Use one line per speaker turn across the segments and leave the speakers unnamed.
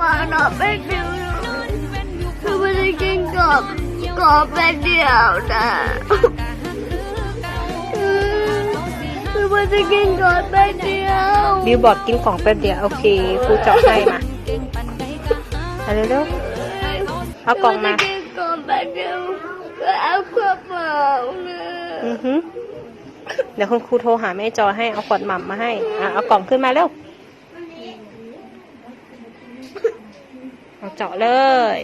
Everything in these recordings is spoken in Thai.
มาหนอแป๊บเดียวคือไม่ได้กินกรอบกรอบแป๊บเดียวนะคือไม่ได้กินกรอบแป๊บเดียว
บิวบอกกินของแป๊บเดียวโอเคครูเจาะให้มาเอาเร็วๆเอากล่องมา
คือไได้กินกรอบแป๊บเดียวก็เอากระเป๋านะ
อือฮึเดี๋ยวคุณครูโทรหาแม่จอให้เอาขวดหม่ำมาให้อะเอากล่องขึ้นมาเร็ว เอาเจาะเลย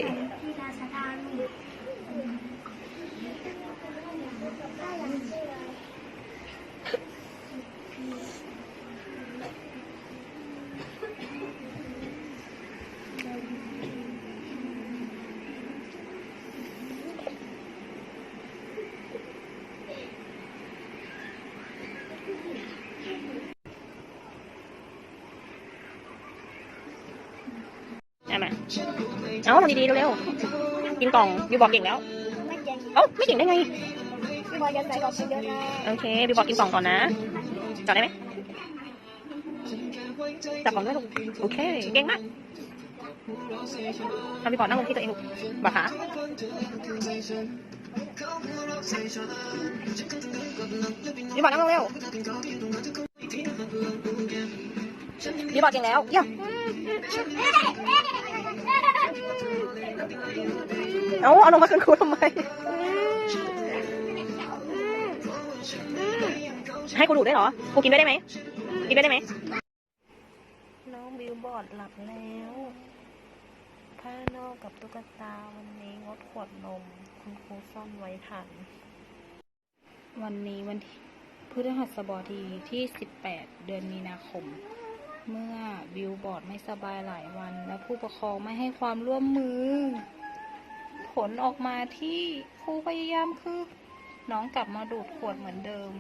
เอามาเอาทำดีๆเร็วๆ กินกล่องบิวบอกเก่งแล้ว เอ้าไม่เก่งได้ไง
พี่บอยจะใส่กรอบเยอะนะ
โอเคบิวบอกกินกล่องก่อนนะจอดได้ไหมจับกล่องด้วยลูกโอเค เก่งมากทำบิวบอกนั่งลงที่ตัวเองลูกบอกขาบิวบอกนั่งลงเร็วบิวบอกเก่งแล้วเยี่ยม เอาเอาลงมาคืนครูทำไม ให้กูดูดได้วยเหรอ กูกินด้วยได้ไหม กินด้วยได้ไหม น้องบิวบอร์ดหลับแล้วผ้านอกกับตุ๊กตาวันนี้งดขวดนม คุณครูซ่อนไว้ทัน วันนี้วันที่พฤหัสบดีที่ 18 เดือนมีนาคม เมื่อบิวบอร์ดไม่สบายหลายวัน และผู้ปกครองไม่ให้ความร่วมมือ ผลออกมาที่ครูพยายามคือ น้องกลับมาดูดขวดเหมือนเดิม